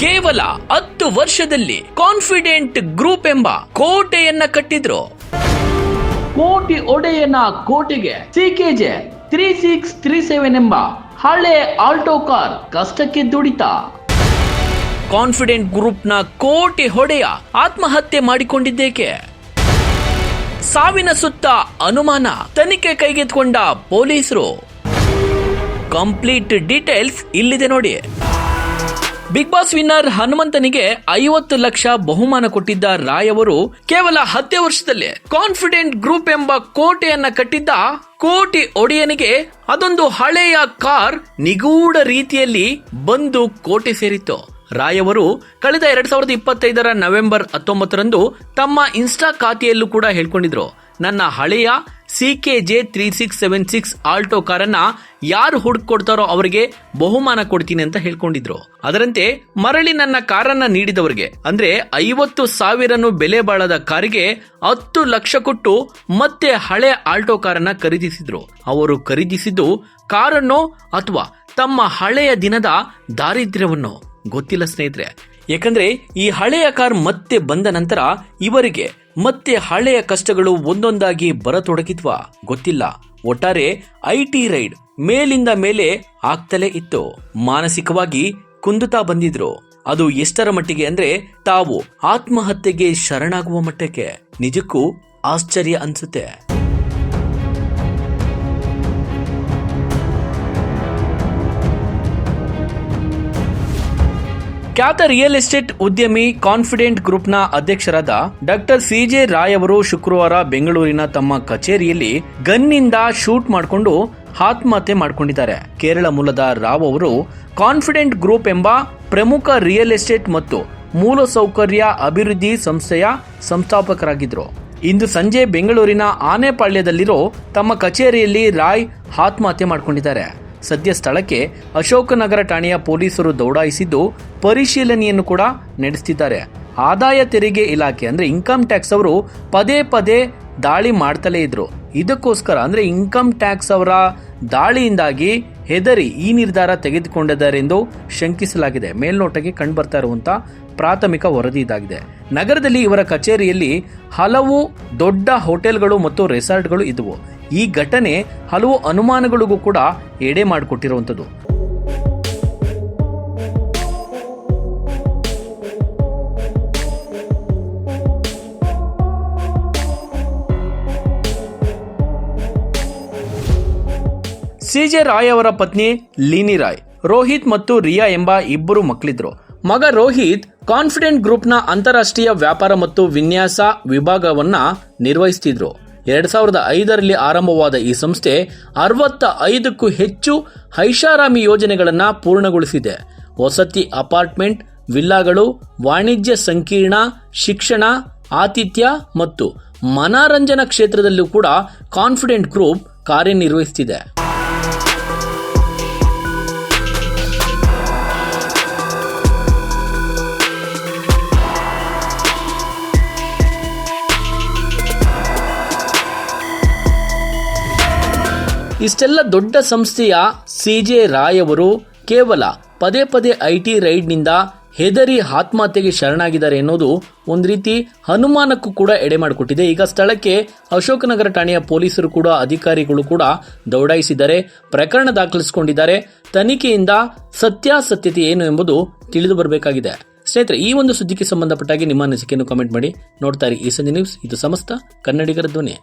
ಕೇವಲ ಹತ್ತು ವರ್ಷದಲ್ಲಿ ಕಾನ್ಫಿಡೆಂಟ್ ಗ್ರೂಪ್ ಎಂಬ ಕೋಟೆಯನ್ನ ಕಟ್ಟಿದ್ರು. ಕೋಟಿ ಒಡೆಯನ ಕೋಟೆಗೆ CKJ three six three seven ಎಂಬ ಹಳೆ ಆಲ್ಟೋ ಕಾರ್ ಕಷ್ಟಕ್ಕೆ ದುಡಿತ. ಕಾನ್ಫಿಡೆಂಟ್ ಗ್ರೂಪ್ನ ಕೋಟಿ ಹೊಡೆಯ ಆತ್ಮಹತ್ಯೆ ಮಾಡಿಕೊಂಡಿದ್ದೇಕೆ? ಸಾವಿನ ಸುತ್ತ ಅನುಮಾನ ತನಿಖೆ ಕೈಗೆತ್ಕೊಂಡ ಪೊಲೀಸರು. ಕಂಪ್ಲೀಟ್ ಡೀಟೇಲ್ಸ್ ಇಲ್ಲಿದೆ ನೋಡಿ. ಬಿಗ್ ಬಾಸ್ ವಿನ್ನರ್ ಹನುಮಂತನಿಗೆ ಐವತ್ತು ಲಕ್ಷ ಬಹುಮಾನ ಕೊಟ್ಟಿದ್ದ ರಾಯ್ ಅವರು ಕೇವಲ ಹತ್ತೇ ವರ್ಷದಲ್ಲೇ ಕಾನ್ಫಿಡೆಂಟ್ ಗ್ರೂಪ್ ಎಂಬ ಕೋಟೆಯನ್ನ ಕಟ್ಟಿದ್ದ ಕೋಟಿ ಒಡೆಯನಿಗೆ ಅದೊಂದು ಹಳೆಯ ಕಾರ್ ನಿಗೂಢ ರೀತಿಯಲ್ಲಿ ಬಂದು ಕೋಟೆ ಸೇರಿತ್ತು. ರಾಯ್ ಅವರು ಕಳೆದ ಎರಡ್ ಸಾವಿರದ ಇಪ್ಪತ್ತೈದರ ನವೆಂಬರ್ ಹತ್ತೊಂಬತ್ತರಂದು ತಮ್ಮ ಇನ್ಸ್ಟಾ ಖಾತೆಯಲ್ಲೂ ಕೂಡ ಹೇಳ್ಕೊಂಡಿದ್ರು. ನನ್ನ ಹಳೆಯ C K J three six seven six Alto ಕಾರನ್ನು ಯಾರು ಹುಡುಕೊಡ್ತಾರೋ ಅವರಿಗೆ ಬಹುಮಾನ ಕೊಡ್ತೀನಿ ಅಂತ ಹೇಳ್ಕೊಂಡಿದ್ರು. ಅದರಂತೆ ಮರಳಿ ನನ್ನ ಕಾರನ್ನ ನೀಡಿದವರಿಗೆ, ಅಂದ್ರೆ ಐವತ್ತು ಸಾವಿರನು ಬೆಲೆ ಬಾಳದ ಕಾರಿಗೆ ಹತ್ತು ಲಕ್ಷ ಕೊಟ್ಟು ಮತ್ತೆ ಹಳೆ ಆಲ್ಟೋ ಕಾರನ್ನ ಖರೀದಿಸಿದ್ರು. ಅವರು ಖರೀದಿಸಿದ್ದು ಕಾರನ್ನು ಅಥವಾ ತಮ್ಮ ಹಳೆಯ ದಿನದ ದಾರಿದ್ರ್ಯವನ್ನು? ಗೊತ್ತಿಲ್ಲ ಸ್ನೇಹಿತರೆ. ಯಾಕಂದ್ರೆ ಈ ಹಳೆಯ ಕಾರ್ ಮತ್ತೆ ಬಂದ ನಂತರ ಇವರಿಗೆ ಮತ್ತೆ ಹಳೆಯ ಕಷ್ಟಗಳು ಒಂದೊಂದಾಗಿ ಬರತೊಡಗಿದ್ವಾ? ಗೊತ್ತಿಲ್ಲ. ಒಟ್ಟಾರೆ ಐ ಟಿ ರೈಡ್ ಮೇಲಿಂದ ಮೇಲೆ ಆಗ್ತಲೇ ಇತ್ತು. ಮಾನಸಿಕವಾಗಿ ಕುಂದುತ್ತಾ ಬಂದಿದ್ರು. ಅದು ಎಷ್ಟರ ಮಟ್ಟಿಗೆ ಅಂದ್ರೆ ತಾವು ಆತ್ಮಹತ್ಯೆಗೆ ಶರಣಾಗುವ ಮಟ್ಟಕ್ಕೆ. ನಿಜಕ್ಕೂ ಆಶ್ಚರ್ಯ ಅನ್ಸುತ್ತೆ. ಖ್ಯಾತ ರಿಯಲ್ ಎಸ್ಟೇಟ್ ಉದ್ಯಮಿ ಕಾನ್ಫಿಡೆಂಟ್ ಗ್ರೂಪ್ನ ಅಧ್ಯಕ್ಷರಾದ ಡಾಕ್ಟರ್ ಸಿಜೆ ರಾಯ್ ಅವರು ಶುಕ್ರವಾರ ಬೆಂಗಳೂರಿನ ತಮ್ಮ ಕಚೇರಿಯಲ್ಲಿ ಗನ್ನಿಂದ ಶೂಟ್ ಮಾಡಿಕೊಂಡು ಆತ್ಮಹತ್ಯೆ ಮಾಡಿಕೊಂಡಿದ್ದಾರೆ. ಕೇರಳ ಮೂಲದ ರಾವ್ ಅವರು ಕಾನ್ಫಿಡೆಂಟ್ ಗ್ರೂಪ್ ಎಂಬ ಪ್ರಮುಖ ರಿಯಲ್ ಎಸ್ಟೇಟ್ ಮತ್ತು ಮೂಲಸೌಕರ್ಯ ಅಭಿವೃದ್ಧಿ ಸಂಸ್ಥೆಯ ಸಂಸ್ಥಾಪಕರಾಗಿದ್ದರು. ಇಂದು ಸಂಜೆ ಬೆಂಗಳೂರಿನ ಆನೆಪಾಳ್ಯದಲ್ಲಿರೋ ತಮ್ಮ ಕಚೇರಿಯಲ್ಲಿ ರಾಯ್ ಆತ್ಮಹತ್ಯೆ ಮಾಡಿಕೊಂಡಿದ್ದಾರೆ. ಸದ್ಯ ಸ್ಥಳಕ್ಕೆ ಅಶೋಕನಗರ ಠಾಣೆಯ ಪೊಲೀಸರು ದೌಡಾಯಿಸಿದ್ದು ಪರಿಶೀಲನೆಯನ್ನು ಕೂಡ ನಡೆಸುತ್ತಿದ್ದಾರೆ ಆದಾಯ ತೆರಿಗೆ ಇಲಾಖೆ ಅಂದ್ರೆ ಇನ್ಕಮ್ ಟ್ಯಾಕ್ಸ್ ಅವರು ಪದೇ ಪದೇ ದಾಳಿ ಮಾಡ್ತಲೇ ಇದ್ರು. ಇದಕ್ಕೋಸ್ಕರ ಅಂದ್ರೆ ಇನ್ಕಮ್ ಟ್ಯಾಕ್ಸ್ ಅವರ ದಾಳಿಯಿಂದಾಗಿ ಹೆದರಿ ಈ ನಿರ್ಧಾರ ತೆಗೆದುಕೊಂಡಿದ್ದಾರೆ ಎಂದು ಶಂಕಿಸಲಾಗಿದೆ. ಮೇಲ್ನೋಟಕ್ಕೆ ಕಂಡುಬರ್ತಾ ಇರುವಂಥ ಪ್ರಾಥಮಿಕ ವರದಿ ಇದಾಗಿದೆ. ನಗರದಲ್ಲಿ ಇವರ ಕಚೇರಿಯಲ್ಲಿ ಹಲವು ದೊಡ್ಡ ಹೋಟೆಲ್ಗಳು ಮತ್ತು ರೆಸಾರ್ಟ್ಗಳು ಇದ್ದವು ಈ ಘಟನೆ ಹಲವು ಅನುಮಾನಗಳಿಗೂ ಕೂಡ ಎಡೆ ಮಾಡಿಕೊಟ್ಟಿರುವಂಥದ್ದು. ಸಿಜೆ ರಾಯ್ ಅವರ ಪತ್ನಿ ಲೀನಿ ರಾಯ್, ರೋಹಿತ್ ಮತ್ತು ರಿಯಾ ಎಂಬ ಇಬ್ಬರು ಮಕ್ಕಳಿದ್ರು. ಮಗ ರೋಹಿತ್ ಕಾನ್ಫಿಡೆಂಟ್ ಗ್ರೂಪ್ನ ಅಂತಾರಾಷ್ಟ್ರೀಯ ವ್ಯಾಪಾರ ಮತ್ತು ವಿನ್ಯಾಸ ವಿಭಾಗವನ್ನ ನಿರ್ವಹಿಸುತ್ತಿದ್ರು ಎರಡ್ ಸಾವಿರದ ಐದರಲ್ಲಿ ಆರಂಭವಾದ ಈ ಸಂಸ್ಥೆ ಅರವತ್ತ ಐದಕ್ಕೂ ಹೆಚ್ಚು ಐಷಾರಾಮಿ ಯೋಜನೆಗಳನ್ನು ಪೂರ್ಣಗೊಳಿಸಿದೆ. ವಸತಿ ಅಪಾರ್ಟ್ಮೆಂಟ್, ವಿಲ್ಲಾಗಳು, ವಾಣಿಜ್ಯ ಸಂಕೀರ್ಣ, ಶಿಕ್ಷಣ, ಆತಿಥ್ಯ ಮತ್ತು ಮನರಂಜನಾ ಕ್ಷೇತ್ರದಲ್ಲೂ ಕೂಡ ಕಾನ್ಫಿಡೆಂಟ್ ಗ್ರೂಪ್ ಕಾರ್ಯನಿರ್ವಹಿಸುತ್ತಿದೆ ಇಷ್ಟೆಲ್ಲ ದೊಡ್ಡ ಸಂಸ್ಥೆಯ ಸಿಜೆ ರಾಯ್ ಅವರು ಕೇವಲ ಪದೇ ಪದೇ ಐ ಟಿ ರೈಡ್ನಿಂದ ಹೆದರಿ ಆತ್ಮಹತ್ಯೆಗೆ ಶರಣಾಗಿದ್ದಾರೆ ಎನ್ನುವುದು ಒಂದು ರೀತಿ ಅನುಮಾನಕ್ಕೂ ಕೂಡ ಎಡೆ ಮಾಡಿಕೊಟ್ಟಿದೆ. ಈಗ ಸ್ಥಳಕ್ಕೆ ಅಶೋಕನಗರ ಠಾಣೆಯ ಪೊಲೀಸರು ಕೂಡ, ಅಧಿಕಾರಿಗಳು ಕೂಡ ದೌಡಾಯಿಸಿದ್ದಾರೆ. ಪ್ರಕರಣ ದಾಖಲಿಸಿಕೊಂಡಿದ್ದಾರೆ. ತನಿಖೆಯಿಂದ ಸತ್ಯಾಸತ್ಯತೆ ಏನು ಎಂಬುದು ತಿಳಿದು ಬರಬೇಕಾಗಿದೆ. ಸ್ನೇಹಿತರೆ, ಈ ಒಂದು ಸುದ್ದಿಗೆ ಸಂಬಂಧಪಟ್ಟಾಗಿ ನಿಮ್ಮ ಅನಿಸಿಕೆಯನ್ನು ಕಮೆಂಟ್ ಮಾಡಿ. ನೋಡ್ತಾರೆ ಈ ಸಂಜೆ ನ್ಯೂಸ್ ಇದು ಸಮಸ್ತ ಕನ್ನಡಿಗರ ಧ್ವನಿ.